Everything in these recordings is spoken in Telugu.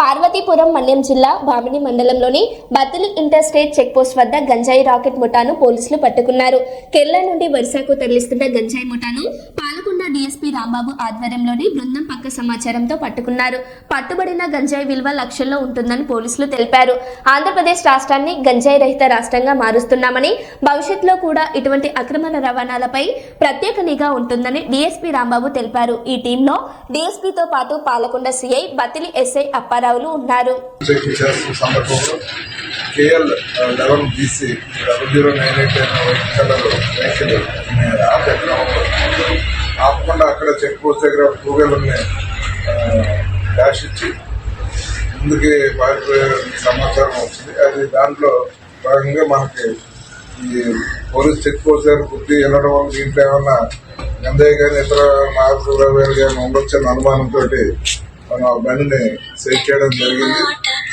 పార్వతీపురం మన్యం జిల్లా బామిని మండలంలోని బత్తిలి ఇంటర్ స్టేట్ వద్ద గంజాయి రాకెట్ ముఠాను పోలీసులు పట్టుకున్నారు. కేరళ నుండి వరుసకు తరలిస్తున్న గంజాయి ముఠాను పాలకొండ డీఎస్పీ రాంబాబు ఆధ్వర్యంలోని బృందం పక్క సమాచారంతో పట్టుకున్నారు. పట్టుబడిన గంజాయి విలువ లక్షల్లో ఉంటుందని పోలీసులు తెలిపారు. ఆంధ్రప్రదేశ్ రాష్ట్రాన్ని గంజాయి రహిత రాష్ట్రంగా మారుస్తున్నామని భవిష్యత్తులో కూడా ఇటువంటి అక్రమ రవాణాలపై ప్రత్యేక నిఘా ఉంటుందని డీఎస్పీ రాంబాబు తెలిపారు. ఈ టీంలో డీఎస్పీతో పాటు పాలకొండ సిఐ బతిలి ఎస్ఐ రామారావులు ఉన్నారు. చెక్ సందర్భంలో KL eleven BC double zero nine eight white colour vehicle ఆపకుండా అక్కడ చెక్ పోస్ట్ దగ్గర టూ వీలర్ని డాష్ ఇచ్చి ముందుకే పారిపోయే సమాచారం వచ్చింది. అది దాంట్లో భాగంగా మనకి ఈ పోలీస్ చెక్ పోస్ట్ దగ్గర బుద్ధి వెళ్ళడం వల్ల దీంట్లో ఏమన్నా గందయ్య కానీ ఇతర మార్పు కానీ ఉండొచ్చని అనుమానంతో మనం ఆ బండిని సెట్ చేయడం జరిగింది.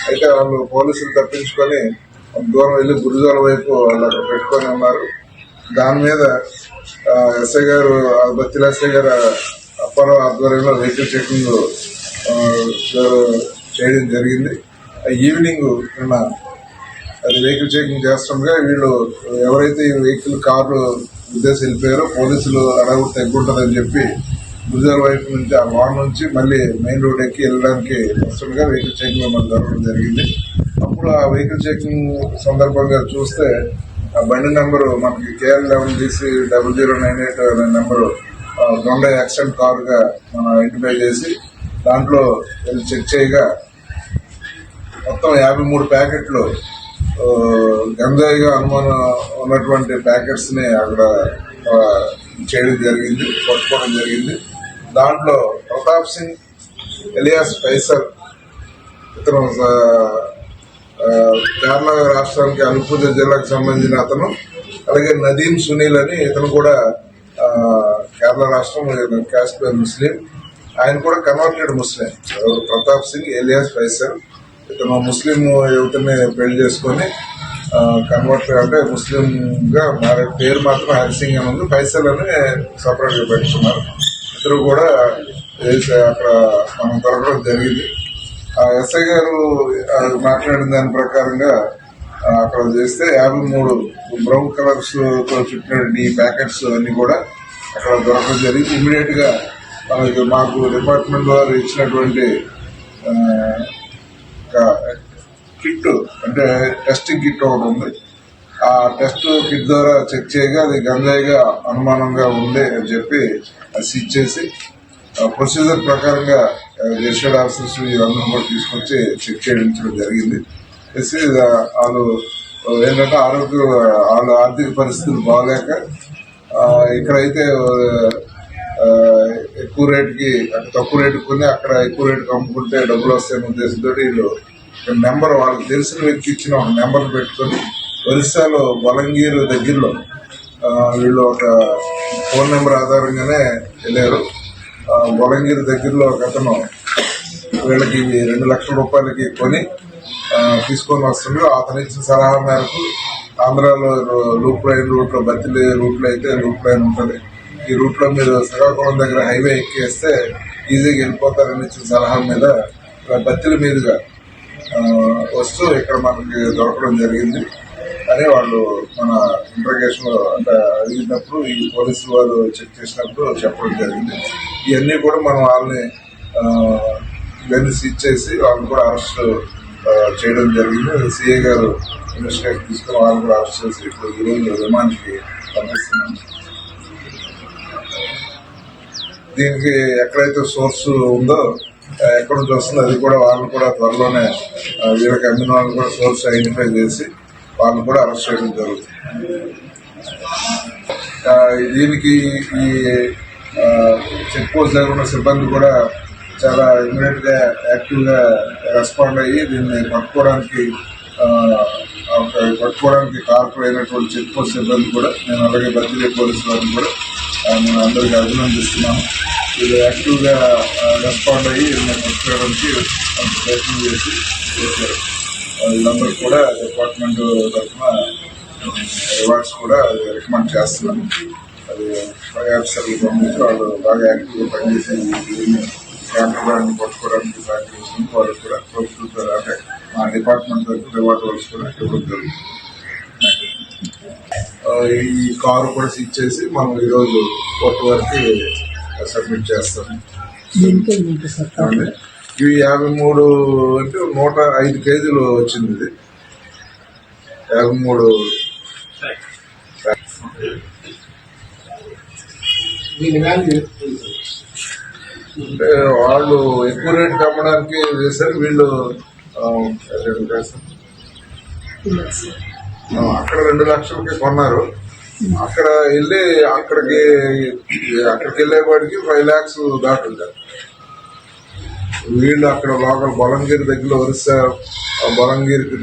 అయితే వాళ్ళు పోలీసులు తప్పించుకొని దూరం వెళ్ళి గురుజాల వైపు వాళ్ళు అక్కడ పెట్టుకొని ఉన్నారు. దాని మీద ఎస్ఐ గారు ఆ బత్తిల ఎస్ఐ గారు అప్పారావు ఆధ్వర్యంలో వెహికల్ చెకింగ్ చేయడం జరిగింది. ఆ ఈవినింగ్ నిన్న అది వెహికల్ చెకింగ్ చేస్తుండగా వీళ్ళు ఎవరైతే ఈ వెహికల్ కార్లు ఉద్దేశం వెళ్ళిపోయారో పోలీసులు అడగ తగ్గుంటుందని చెప్పి గుజరాల్ వైపు నుంచి ఆ వాన్ నుంచి మళ్ళీ మెయిన్ రోడ్ ఎక్కి వెళ్ళడానికి వస్తుండగా వెహికల్ చెకింగ్ మనం జరగడం జరిగింది. అప్పుడు ఆ వెహికల్ చెకింగ్ సందర్భంగా చూస్తే ఆ బండి నెంబరు మనకి KL eleven DC double zero nine eight అనే నెంబరు దొండ యాక్సిడెంట్ కారుగా మనం ఐడెంటిఫై చేసి దాంట్లో వెళ్ళి చెక్ చేయగా మొత్తం యాభై మూడు ప్యాకెట్లు గంజాయిగా అనుమానం ఉన్నటువంటి ప్యాకెట్స్ని అక్కడ చేయడం జరిగింది పట్టుకోవడం జరిగింది. దాంట్లో ప్రతాప్ సింగ్ ఎలియాస్ ఫైసల్ ఇతను కేరళ రాష్ట్రానికి అనుపూజ జిల్లాకు సంబంధించిన అతను అలాగే నదీం సునీల్ అని ఇతను కూడా కేరళ రాష్ట్రం కాశ్మీర్ ముస్లిం. ఆయన కూడా కన్వర్టెడ్ ముస్లిం. ప్రతాప్ సింగ్ ఎలియాస్ ఫైసల్ ఇతను ముస్లిం యువతని పెళ్ళి చేసుకొని కన్వర్ట్ అంటే ముస్లింగా మారే పేరు మాత్రం హరిసింగ్ అని ఉంది. ఫైసల్ అని సపరేట్గా పెట్టుకున్నారు. ఇద్దరు కూడా అక్కడ మనం దొరకడం జరిగింది. ఆ ఎస్ఐ గారు మాట్లాడిన దాని ప్రకారంగా అక్కడ చేస్తే యాభై మూడు బ్రౌన్ కలర్స్తో చుట్టిన ఈ ప్యాకెట్స్ అన్ని కూడా అక్కడ దొరకడం జరిగింది. ఇమీడియట్గా మనకి మాకు డిపార్ట్మెంట్ వారు ఇచ్చినటువంటి ఒక కిట్ అంటే టెస్టింగ్ కిట్ ఒకటి ఉంది. ఆ టెస్ట్ కిట్ ద్వారా చెక్ చేయగా అది గంజాయిగా అనుమానంగా ఉంది అని చెప్పి సీజ్ చేసి ప్రొసీజర్ ప్రకారంగా రిజిస్టర్డ్ ఆఫీసర్స్ వీళ్ళందరూ కూడా తీసుకొచ్చి చెక్ చేయించడం జరిగింది. చేసి వాళ్ళు ఏంటంటే ఆరోగ్య వాళ్ళ ఆర్థిక పరిస్థితులు బాగాలేక ఇక్కడైతే ఎక్కువ రేటుకి తక్కువ రేటు కొని అక్కడ ఎక్కువ రేటుకి అమ్ముకుంటే డబ్బులు వస్తాయనే ఉద్దేశంతో వీళ్ళు నెంబర్ వాళ్ళకి తెలిసిన వ్యక్తి ఇచ్చిన ఒక నెంబర్ పెట్టుకొని ఒరిస్సాలో బలంగీరు దగ్గరలో వీళ్ళు ఒక ఫోన్ నెంబర్ ఆధారంగానే వెళ్ళారు. బొలంగిరి దగ్గరలో ఒక అతను వీళ్ళకి రెండు లక్షల రూపాయలకి కొని తీసుకొని వస్తుండ్రు అతను ఇచ్చిన సలహా మేరకు ఆంధ్రాలో లూప్ లైన్ రూట్లో బత్తిలి అయితే లూప్ లైన్ ఉంటుంది. ఈ రూట్లో మీరు శ్రీకాకుళం దగ్గర హైవే ఎక్కేస్తే ఈజీగా వెళ్ళిపోతారని ఇచ్చిన సలహా మీద బత్తిల బత్తిలి మీదుగా వస్తూ ఇక్కడ మనకి దొరకడం జరిగింది. అని వాళ్ళు మన ఇంట్రగేషన్లో అంటే అడిగినప్పుడు ఈ పోలీసులు వాళ్ళు చెక్ చేసినప్పుడు చెప్పడం జరిగింది. ఇవన్నీ కూడా మనం వాళ్ళని ఇవన్నీ సీజ్ చేసి వాళ్ళని కూడా అరెస్ట్ చేయడం జరిగింది. సిఏ గారు ఇన్వెస్టిగేషన్ తీసుకుని వాళ్ళు కూడా అరెస్ట్ చేసి ఇప్పుడు ఈరోజు రిమాండ్కి పంపిస్తున్నాం. దీనికి ఎక్కడైతే సోర్స్ ఉందో ఎక్కడ నుంచి వస్తుందో అది కూడా వాళ్ళు కూడా త్వరలోనే వీళ్ళకి అందిన వాళ్ళు కూడా సోర్స్ ఐడెంటిఫై చేసి వాళ్ళని కూడా అరెస్ట్ చేయడం జరుగుతుంది. దీనికి ఈ చెక్ పోస్ట్ దగ్గర ఉన్న సిబ్బంది కూడా చాలా ఇమీడియట్గా యాక్టివ్గా రెస్పాండ్ అయ్యి దీన్ని పట్టుకోవడానికి పట్టుకోవడానికి కార్పొరేట్ అయినటువంటి చెక్ పోస్ట్ సిబ్బంది కూడా నేను అలాగే బదిలీ పోలీసు వారిని కూడా నేను అందరికీ అభినందిస్తున్నాను. వీళ్ళు యాక్టివ్గా రెస్పాండ్ అయ్యి దీన్ని పట్టుకోవడానికి కొంత ప్రయత్నం చేసి చేశారు. వీళ్ళందరూ కూడా డిపార్ట్మెంట్ తరఫున రివార్డ్స్ కూడా రికమెండ్ చేస్తున్నాను అది పై ఆఫీసర్లు పంపించి వాళ్ళు బాగా యాక్టివ్గా పనిచేసి వ్యాపారాన్ని పట్టుకోవడానికి సహకరిస్తుంది వాళ్ళకి కూడా ప్రభుత్వం అంటే మా డిపార్ట్మెంట్ తరఫు రివార్డ్ రోల్స్ కూడా ఇవ్వడం జరుగుతుంది. ఈ కారు కూడా సీజ్ చేసి మనం ఈరోజు కోర్టు వరకు సబ్మిట్ చేస్తాం? ఇవి యాభై మూడు అంటే నూట ఐదు కేజీలు వచ్చింది ఇది. యాభై మూడు. అంటే వాళ్ళు ఎక్కువ రేట్ అమ్మడానికి వేశారు వీళ్ళు అక్కడ రెండు లక్షలకి కొన్నారు. అక్కడ వెళ్ళి అక్కడికి అక్కడికి వెళ్ళేవాడికి ఫైవ్ ల్యాక్స్ దాటుంది. వీళ్ళు అక్కడ లోకల్ బలంగిరి దగ్గరలో ఒరిస్సా ఆ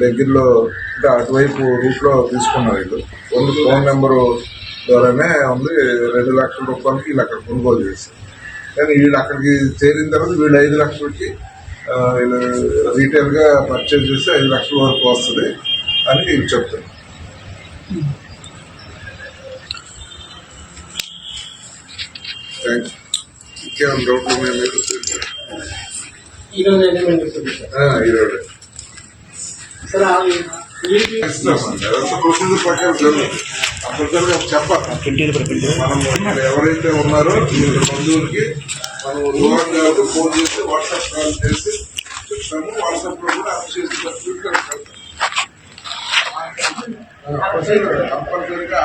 దగ్గరలో అంటే అటువైపు రూట్లో తీసుకున్నారు వీళ్ళు. ఓన్లీ ఫోన్ నెంబరు ద్వారానే ఉంది రెండు లక్షల రూపాయలకి వీళ్ళు అక్కడ కొనుగోలు చేశారు. కానీ వీళ్ళు అక్కడికి చేరిన తర్వాత వీళ్ళు ఐదు లక్షలకి వీళ్ళు రీటైల్గా పర్చేజ్ చేస్తే ఐదు లక్షల వరకు వస్తుంది అని వీళ్ళు చెప్తారు యూ ఇంకేమైనా డౌట్లు మీరు ఈ రోజు అయితే మేము చెప్తుంది సార్. మనం ఎవరైతే ఉన్నారో బంధువులకి మనం దూరం ఫోన్ చేసి వాట్సాప్ కాల్ చేసి చెప్తాము వాట్సాప్లో కూడా అప్ చేసి కంపల్సరీగా కంపల్సరీగా